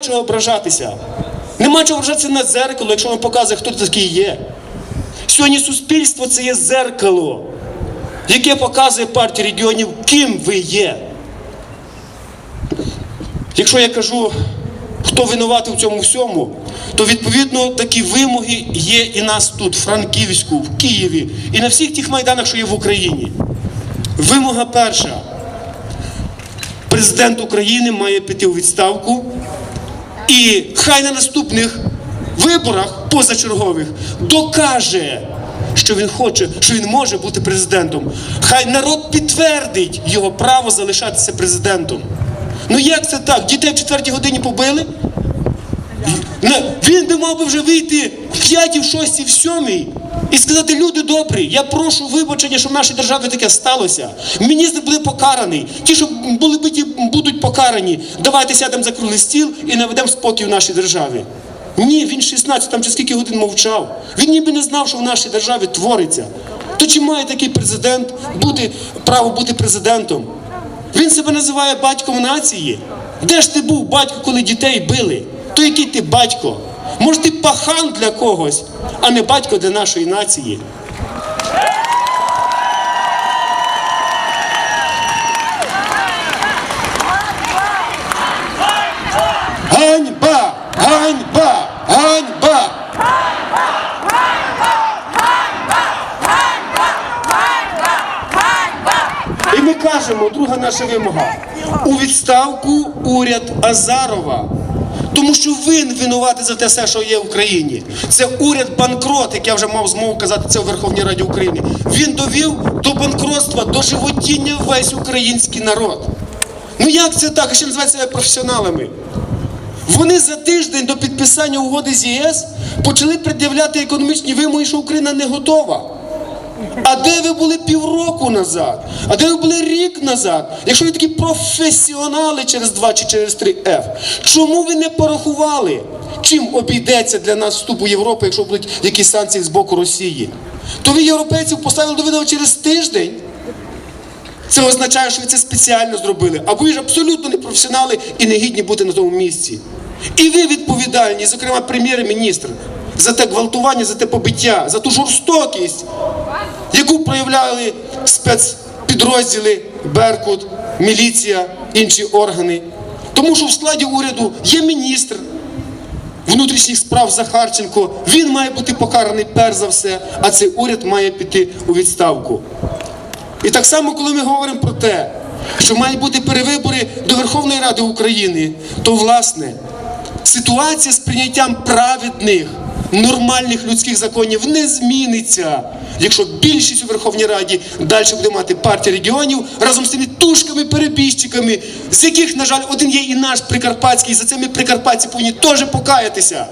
чого ображатися. Нема чого ображатися на дзеркало, якщо вам показує, хто такий є. Сьогодні суспільство це є зеркало, яке показує партії регіонів, ким ви є. Якщо я кажу, хто винуватий в цьому всьому, то відповідно такі вимоги є і нас тут, в Франківську, в Києві, і на всіх тих майданах, що є в Україні. Вимога перша. Президент України має піти у відставку, і хай на наступних виборах позачергових докаже, що він хоче, що він може бути президентом. Хай народ підтвердить його право залишатися президентом. Ну як це так? Дітей в четвертій годині побили? Він би мав би вже вийти в п'ятій, в шостій, в сьомій і сказати, люди добрі, я прошу вибачення, що в нашій державі таке сталося. Міністр буде покараний. Ті, що були биті, будуть покарані. Давайте сядемо за круглий стіл і наведемо спокій в нашій державі. Ні, він 16 там чи скільки годин мовчав. Він ніби не знав, що в нашій державі твориться. То чи має такий президент бути право бути президентом? Він себе називає батьком нації. Де ж ти був батько, коли дітей били? То який ти батько? Може, ти пахан для когось, а не батько для нашої нації. Ми кажемо, друга наша вимога. У відставку уряд Азарова. Тому що він винуватий за те все, що є в Україні. Це уряд банкрот, як я вже мав змогу казати це у Верховній Раді України. Він довів до банкротства, до животіння весь український народ. Ну як це так? Називають себе професіоналами. Вони за тиждень до підписання угоди з ЄС почали пред'являти економічні вимоги, що Україна не готова. А де ви були півроку назад? А де ви були рік назад? Якщо ви такі професіонали через 2 чи через 3 F, чому ви не порахували, чим обійдеться для нас вступ у Європу, якщо будуть якісь санкції з боку Росії? То ви європейців поставили до виду через тиждень. Це означає, що ви це спеціально зробили. А ви ж абсолютно не професіонали і не гідні бути на тому місці. І ви відповідальні, зокрема прем'єр-міністр, за те гвалтування, за те побиття, за ту жорстокість, яку проявляли спецпідрозділи Беркут, міліція, інші органи. Тому що в складі уряду є міністр внутрішніх справ Захарченко. Він має бути покараний перш за все, а цей уряд має піти у відставку. І так само, коли ми говоримо про те, що мають бути перевибори до Верховної Ради України, то власне ситуація з прийняттям праведних, нормальних людських законів не зміниться, якщо більшість у Верховній Раді далі буде мати партія регіонів разом з тими тушками-перебіжчиками, з яких, на жаль, один є і наш прикарпатський, і за цими прикарпатці повинні теж покаятися.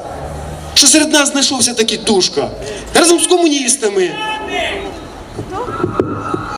Що серед нас знайшовся такий тушка? Разом з комуністами,